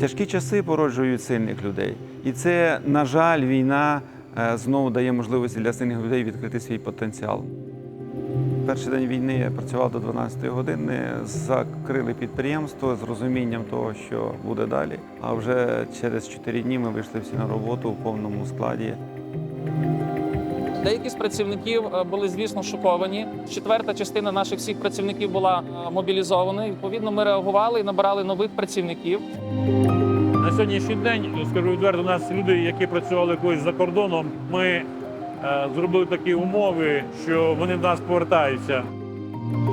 Тяжкі часи породжують сильних людей. І це, на жаль, війна е, знову дає можливості для сильних людей відкрити свій потенціал. Перший день війни я працював до 12-ї години, закрили підприємство з розумінням того, що буде далі. А вже через 4 дні ми вийшли всі на роботу в повному складі. Деякі з працівників е, були, звісно, шоковані. Четверта частина наших всіх працівників була е, мобілізована. Відповідно, ми реагували і набирали нових працівників. На сьогоднішній день, скажу відверто, у нас люди, які працювали колись за кордоном, ми е, зробили такі умови, що вони до нас повертаються.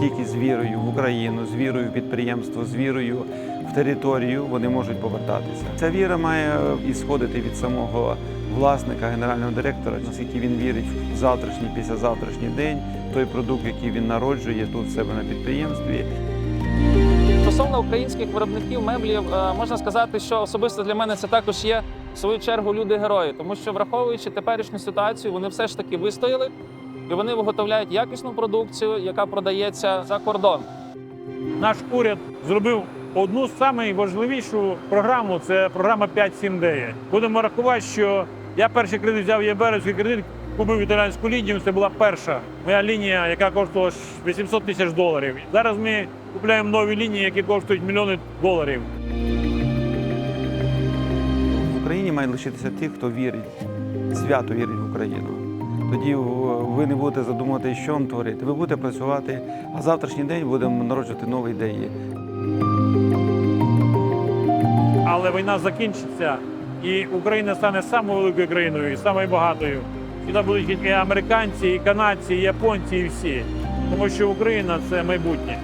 Тільки з вірою в Україну, з вірою в підприємство, з вірою територію вони можуть повертатися. Ця віра має ісходити від самого власника, генерального директора, наскільки він вірить в завтрашній, післязавтрашній день, той продукт, який він народжує тут в себе на підприємстві. Стосовно українських виробників меблів, е, можна сказати, що особисто для мене це також є в свою чергу люди-герої, тому що враховуючи теперішню ситуацію, вони все ж таки вистояли і вони виготовляють якісну продукцію, яка продається за кордон. Наш уряд зробив одну з найважливішу програму це програма 5-7-9. Будемо рахувати, що я перший кредит взяв єберівський кредит, купив італійську лінію. Це була перша моя лінія, яка коштувала 800 тисяч доларів. Зараз ми купуємо нові лінії, які коштують мільйони доларів. В Україні має лишитися ті, хто вірить, свято вірить в Україну. Тоді ви не будете задумувати, що вам творити. Ви будете працювати, а завтрашній день будемо народжувати нові ідеї. Але війна закінчиться, і Україна стане самою великою країною, і самою багатою. Сюди будуть і американці, і канадці, і японці, і всі. Тому що Україна це майбутнє.